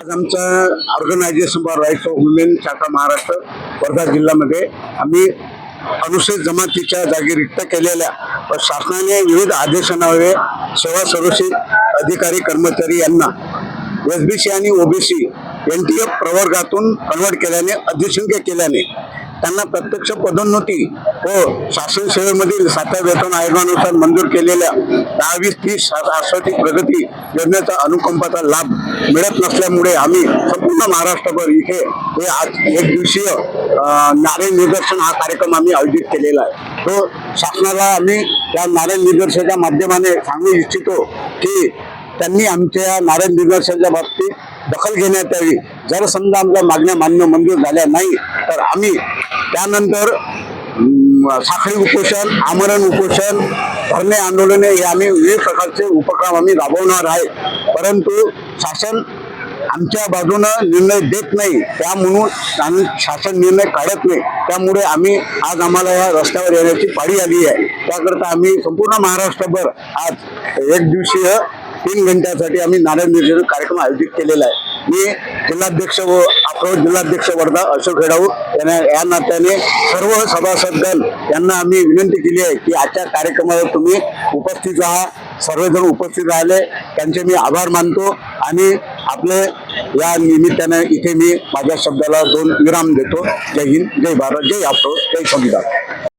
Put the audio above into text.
आज आमचं organisation for rights of women शाखा महाराष्ट्र वर्धा जिल्ह्यामध्ये. आम्ही अनुसूचित जमातीच्या जागी रिक्त केलेल्या व शासनाने विविध आदेशान्वये सेवा सुरक्षित अधिकारी कर्मचारी यांना एस बी सी आणि ओबीसी एन टी एफ प्रवर्गातून कन्वर्ट केल्याने अधिसंख्य केल्याने त्यांना प्रत्यक्ष पदोन्नती व हो, शासन सेवेमधील सातव्या वेतन आयोगानुसार मंजूर केलेल्या दहावीस तीस शाश्वती प्रगती योजनेचा अनुकंपाचा लाभ मिळत नसल्यामुळे आम्ही संपूर्ण महाराष्ट्रभर इथे हे आज एक दिवसीय नारे नारायण निदर्शन हा कार्यक्रम आम्ही आयोजित केलेला आहे. तो शासनाला आम्ही त्या नारे निदर्शनाच्या माध्यमाने सांगू इच्छितो की त्यांनी आमच्या नारायण निदर्शनाच्या बाबतीत दखल घेण्यात यावी. जर समजा आमच्या मागण्या मान्य मंजूर झाल्या नाही तर आम्ही त्यानंतर साखळी उपोषण आमरण उपोषण धरणे आंदोलने हे आम्ही विविध प्रकारचे उपक्रम आम्ही राबवणार आहे. परंतु शासन आमच्या बाजूनं निर्णय देत नाही. त्या म्हणून आम्ही शासन निर्णय काढत नाही. त्यामुळे आम्ही आज आम्हाला या रस्त्यावर येण्याची पाळी आली आहे. त्याकरता आम्ही संपूर्ण महाराष्ट्रभर आज एक दिवसीय तीन घंट्यासाठी आम्ही नारायण निर्जन कार्यक्रम आयोजित केलेला आहे. मी जिल्हाध्यक्ष व अप्रो जिल्हाध्यक्ष वर्धा अशोक हेडाऊ यांना या नात्याने सर्व सभासदगण यांना आम्ही विनंती केली आहे की आजच्या कार्यक्रमाला तुम्ही उपस्थित राहा. सर्वजण उपस्थित राहिले. त्यांचे मी आभार मानतो आणि आपले या निमित्ताने इथे मी माझ्या शब्दाला दोन विराम देतो. जय हिंद जय भारत जय आपतो जय संविधान.